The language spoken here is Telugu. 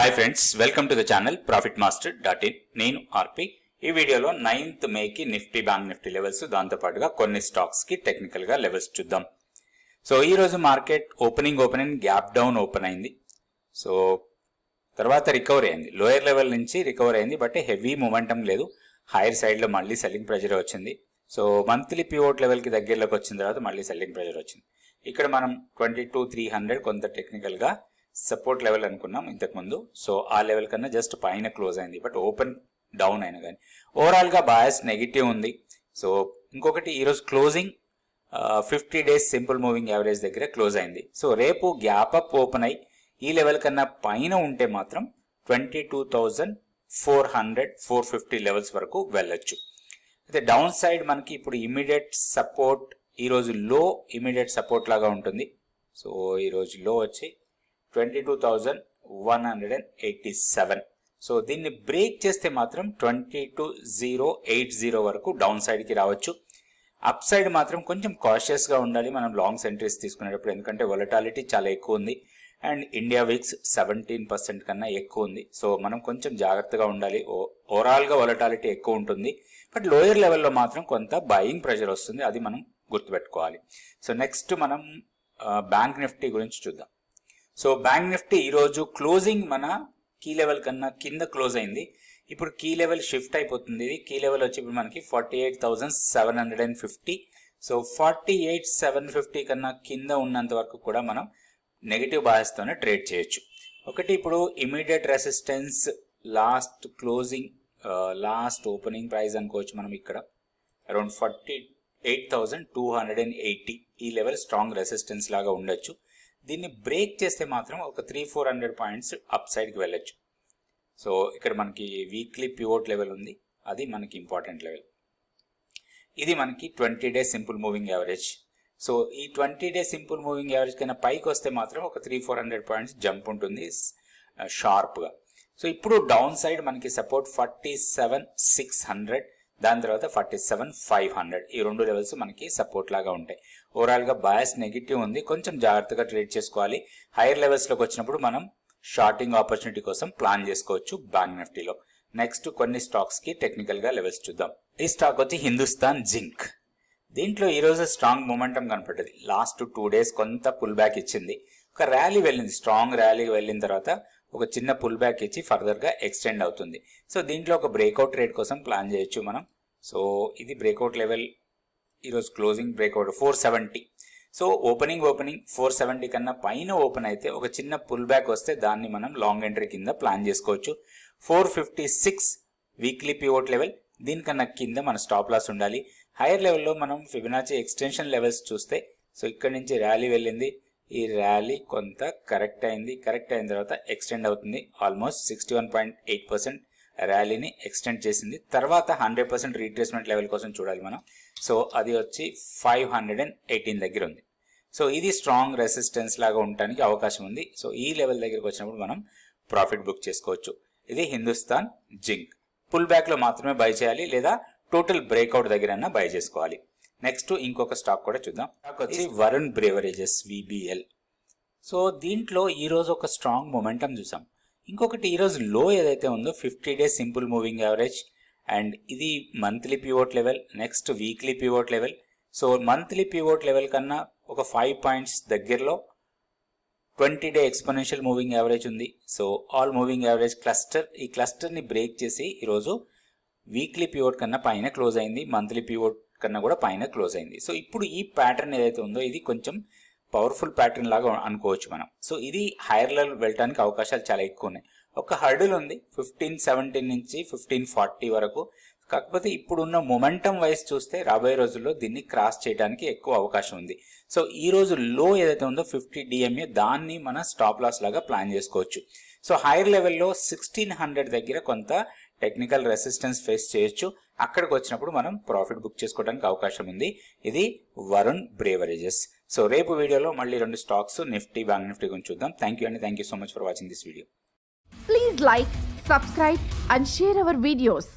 Hi friends welcome to the channel profit master dot in నేను ఆర్పి ఈ వీడియోలో నైన్త్ మేకి నిఫ్టీ బ్యాంక్ నిఫ్టీ లెవెల్స్ దాంతోపాటుగా కొన్ని స్టాక్స్కి టెక్నికల్గా లెవెల్స్ చూద్దాం. సో ఈ రోజు market opening opening gap down open అయింది. సో తర్వాత రికవర్ అయింది. లోయర్ లెవెల్ నుంచి రికవర్ అయింది బట్ హెవీ మూమెంటం లేదు. హైయర్ సైడ్లో మళ్ళీ సెల్లింగ్ ప్రెజర్ వచ్చింది. సో మంత్లీ పివోట్ లెవెల్కి దగ్గరలోకి వచ్చిన తర్వాత మళ్ళీ సెల్లింగ్ ప్రెజర్ వచ్చింది. ఇక్కడ మనం ట్వంటీ టూ త్రీ హండ్రెడ్ కొంత టెక్నికల్గా సపోర్ట్ లెవెల్ అనుకున్నాం ఇంతకుముందు. సో ఆ లెవెల్ కన్నా జస్ట్ పైన క్లోజ్ అయింది. బట్ ఓపెన్ డౌన్ అయినా కానీ. ఓవరాల్గా బయాస్ నెగిటివ్ ఉంది. సో ఇంకొకటి ఈరోజు closing fifty days simple moving average దగ్గర క్లోజ్ అయింది. సో రేపు గ్యాప్ అప్ ఓపెన్ అయ్యి ఈ లెవెల్ కన్నా పైన ఉంటే మాత్రం twenty two thousand four hundred four fifty levels వరకు వెళ్ళొచ్చు. అయితే డౌన్ సైడ్ మనకి ఇప్పుడు ఇమీడియట్ సపోర్ట్ ఈరోజు లో ఇమీడియట్ సపోర్ట్ లాగా ఉంటుంది. సో ఈరోజు లో వచ్చి twenty two thousand one hundred and eighty seven so దీన్ని బ్రేక్ చేస్తే మాత్రం twenty two zero eight zero వరకు డౌన్ సైడ్కి రావచ్చు. అప్ సైడ్ మాత్రం కొంచెం కాషియస్గా ఉండాలి. మనం లాంగ్ సెంట్రీస్ తీసుకునేటప్పుడు ఎందుకంటే వొలటాలిటీ చాలా ఎక్కువ ఉంది. And India VIX seventeen percent కన్నా ఎక్కువ ఉంది. సో మనం కొంచెం జాగ్రత్తగా ఉండాలి. ఓవరాల్గా వొలటాలిటీ ఎక్కువ ఉంటుంది. బట్ లోయర్ లెవెల్లో మాత్రం కొంత బయింగ్ ప్రెషర్ వస్తుంది. అది మనం గుర్తుపెట్టుకోవాలి. సో నెక్స్ట్ మనం uh, బ్యాంక్ నిఫ్టీ గురించి చూద్దాం. సో బ్యాంక్ నిఫ్టీ ఈరోజు క్లోజింగ్ మన కీ లెవెల్ కన్నా కింద క్లోజ్ అయింది. ఇప్పుడు కీ లెవెల్ షిఫ్ట్ అయిపోతుంది. ఇది కీ లెవెల్ వచ్చి ఇప్పుడు మనకి forty eight thousand seven hundred and fifty so forty eight seven fifty కన్నా కింద ఉన్నంత వరకు కూడా మనం నెగిటివ్ బాయస్తోనే ట్రేడ్ చేయొచ్చు. ఒకటి ఇప్పుడు immediate resistance last closing last opening price అనుకోవచ్చు మనం ఇక్కడ. Around forty eight thousand two hundred and eighty ఈ లెవెల్ స్ట్రాంగ్ రెసిస్టెన్స్ లాగా ఉండొచ్చు. దీన్ని బ్రేక్ చేస్తే మాత్రం ఒక three four hundred points up సైడ్కి వెళ్ళొచ్చు. సో ఇక్కడ మనకి వీక్లీ పివోట్ లెవెల్ ఉంది. అది మనకి ఇంపార్టెంట్ లెవెల్ ఇది మనకి twenty day simple moving average so ఈ twenty day simple moving average కన్నా పైకి వస్తే మాత్రం ఒక three four hundred points jump ఉంటుంది షార్ప్గా uh, సో ఇప్పుడు డౌన్ సైడ్ మనకి support forty seven six hundred దాని తర్వాత ఫార్టీ సెవెన్ ఫైవ్ హండ్రెడ్ ఈ రెండు లెవెల్స్ మనకి సపోర్ట్ లాగా ఉంటాయి. ఓవరాల్గా బయాస్ నెగిటివ్ ఉంది. కొంచెం జాగ్రత్తగా ట్రేడ్ చేసుకోవాలి. హైయర్ లెవెల్స్లోకి వచ్చినప్పుడు మనం షార్టింగ్ ఆపర్చునిటీ కోసం ప్లాన్ చేసుకోవచ్చు బ్యాంక్ నిఫ్టీలో నెక్స్ట్ కొన్ని స్టాక్స్కి టెక్నికల్గా లెవెల్స్ చూద్దాం. ఈ స్టాక్ వచ్చి హిందుస్థాన్ జింక్ దీంట్లో ఈరోజు స్ట్రాంగ్ మూమెంటం కనపడ్డది. లాస్ట్ టూ డేస్ కొంత పుల్ బ్యాక్ ఇచ్చింది. ఒక ర్యాలీ వెళ్ళింది. స్ట్రాంగ్ ర్యాలీ వెళ్ళిన తర్వాత ఒక చిన్న పుల్ బ్యాక్ ఇచ్చి ఫర్దర్గా ఎక్స్టెండ్ అవుతుంది. సో దీంట్లో ఒక బ్రేక్అవుట్ రేట్ కోసం ప్లాన్ చేయొచ్చు మనం. సో ఇది బ్రేక్అవుట్ లెవెల్ ఈరోజు closing breakout four seventy so opening opening four seventy కన్నా పైన ఓపెన్ అయితే ఒక చిన్న పుల్ బ్యాక్ వస్తే దాన్ని మనం లాంగ్ ఎంట్రీ కింద ప్లాన్ చేసుకోవచ్చు. Four fifty six weekly pivot level దీనికన్నా కింద మన స్టాప్ లాస్ ఉండాలి. హైయర్ లెవెల్లో మనం ఫిబినాచి ఎక్స్టెన్షన్ లెవెల్స్ చూస్తే సో ఇక్కడ నుంచి ర్యాలీ వెళ్ళింది. ఈ ర్యాలీ కొంత కరెక్ట్ అయింది. కరెక్ట్ అయిన తర్వాత ఎక్స్టెండ్ అవుతుంది. Almost sixty one point eight percent ర్యాలీని ఎక్స్టెండ్ చేసింది. తర్వాత హండ్రెడ్ పర్సెంట్ రీట్రేస్మెంట్ లెవెల్ కోసం చూడాలి మనం. సో అది వచ్చి ఫైవ్ హండ్రెడ్ అండ్ ఎయిటీన్ దగ్గర ఉంది. సో ఇది స్ట్రాంగ్ రెసిస్టెన్స్ లాగా ఉండడానికి అవకాశం ఉంది. సో ఈ లెవెల్ దగ్గరకు వచ్చినప్పుడు మనం ప్రాఫిట్ బుక్ చేసుకోవచ్చు. ఇది హిందుస్థాన్ జింక్. పుల్ బ్యాక్లో మాత్రమే బై చేయాలి లేదా టోటల్ బ్రేక్అవుట్ దగ్గరన్నా బై చేసుకోవాలి. నెక్స్ట్ ఇంకొక స్టాక్ కూడా చూద్దాం. స్టాక్ వచ్చి వరుణ్ బ్రేవరేజెస్ విబిఎల్ సో దీంట్లో ఈ రోజు ఒక స్ట్రాంగ్ మొమెంటం చూసాం. ఇంకొకటి ఈరోజు లో ఏదైతే ఉందో fifty days simple moving average and ఇది monthly pivot level next weekly pivot level so monthly pivot level కన్నా ఒక ఫైవ్ పాయింట్స్ దగ్గరలో twenty day exponential moving average ఉంది. So all moving average cluster ఈ క్లస్టర్ని బ్రేక్ చేసి ఈరోజు వీక్లీ పివోట్ కన్నా పైన క్లోజ్ అయింది. మంత్లీ పివోట్ కన్నా కూడా పైన క్లోజ్ అయింది. సో ఇప్పుడు ఈ ప్యాటర్న్ ఏదైతే ఉందో ఇది కొంచెం పవర్ఫుల్ ప్యాటర్న్ లాగా అనుకోవచ్చు మనం. సో ఇది హైయర్ లెవెల్ వెళ్ళడానికి అవకాశాలు చాలా ఎక్కువ ఉన్నాయి. ఒక హర్డిల్ ఉంది ఫిఫ్టీన్ సెవెంటీన్ నుంచి ఫిఫ్టీన్ ఫార్టీ వరకు. కాకపోతే ఇప్పుడున్న మొమెంటం వైజ్ చూస్తే రాబోయే రోజుల్లో దీన్ని క్రాస్ చేయడానికి ఎక్కువ అవకాశం ఉంది. సో ఈ రోజు లో ఏదైతే ఉందో ఫిఫ్టీ డిఎంఏ దాన్ని మన స్టాప్ లాస్ లాగా ప్లాన్ చేసుకోవచ్చు. సో హైయర్ లెవెల్లో సిక్స్టీన్ హండ్రెడ్ దగ్గర కొంత టెక్నికల్ రెసిస్టెన్స్ ఫేస్ చేయొచ్చు. అక్కడికి వచ్చినప్పుడు మనం ప్రాఫిట్ బుక్ చేసుకోవడానికి అవకాశం ఉంది. ఇది వరుణ్ బ్రేవరేజెస్. సో రేపు వీడియోలో మళ్ళీ రెండు స్టాక్స్ నిఫ్టీ బ్యాంక్ నిఫ్టీ గురించి చూద్దాం. థ్యాంక్ యూ అండి. Thank you so much for watching this video please like subscribe and share our videos